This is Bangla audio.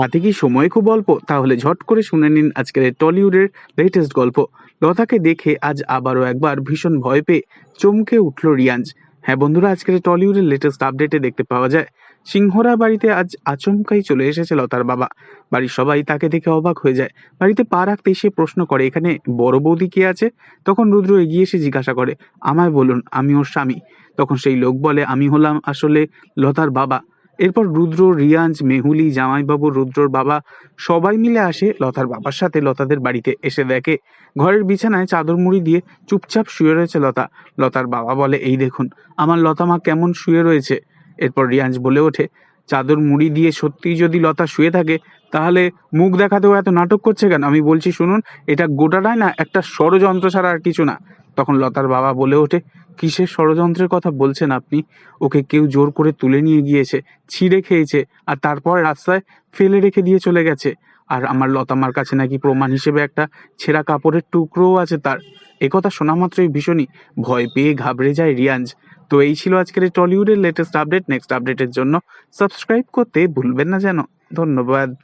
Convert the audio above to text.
হাতে কি সময় খুব অল্প? তাহলে ঝট করে শুনে নিন আজকের টলিউডের লেটেস্ট গল্প। লতাকে দেখে আজ আবারও একবার ভীষণ ভয় পেয়ে চমকে উঠল রিয়াঞ্জ। হ্যাঁ বন্ধুরা, আজকের টলিউডের লেটেস্ট আপডেটে দেখতে পাওয়া যায়, সিংহরা বাড়িতে আজ আচমকাই চলে এসেছে লতার বাবা। বাড়ির সবাই তাকে দেখে অবাক হয়ে যায়। বাড়িতে পা রাখতেই সে প্রশ্ন করে, এখানে বড় বৌদি কে আছে? তখন রুদ্র এগিয়ে এসে জিজ্ঞাসা করে, আমায় বলুন, আমি ওর স্বামী? তখন সেই লোক বলে, আমি হলাম আসলে লতার বাবা। এরপর রুদ্র, রিয়াঞ্জ, মেহুলি, জামাইবাবু, রুদ্রর বাবা সবাই মিলে আসে লতার বাবার সাথে লতাদের বাড়িতে এসে দেখে। ঘরের বিছানায় চাদর মুড়ি দিয়ে চুপচাপ শুয়ে রয়েছে লতা। লতার বাবা বলে, এই দেখুন, আমার লতা মা কেমন শুয়ে রয়েছে। এরপর রিয়াঞ্জ বলে ওঠে, চাদর মুড়ি দিয়ে সত্যিই যদি লতা শুয়ে থাকে, তাহলে মুখ দেখাতেও এত নাটক করছে কেন? আমি বলছি, শুনুন, এটা গোটাটাই না, একটা ষড়যন্ত্র ছাড়া আর কিছু না। তখন লতার বাবা বলে ওঠে কিসের ষড়যন্ত্রের কথা বলছেন আপনি? ওকে কেউ জোর করে তুলে নিয়ে গিয়েছে, ছিঁড়ে খেয়েছে, আর তারপর রাস্তায় ফেলে রেখে দিয়ে চলে গেছে। আর আমার লতামার কাছে নাকি প্রমাণ হিসেবে একটা ছেঁড়া কাপড়ের টুকরোও আছে তার। একথা শোনা মাত্রই ভীষণই ভয় পেয়ে ঘাবড়ে যায় রিয়াঞ্জ। তো এই ছিল আজকের টলিউডের লেটেস্ট আপডেট নেক্সট আপডেটের জন্য সাবস্ক্রাইব করতে ভুলবেন না যেন। ধন্যবাদ।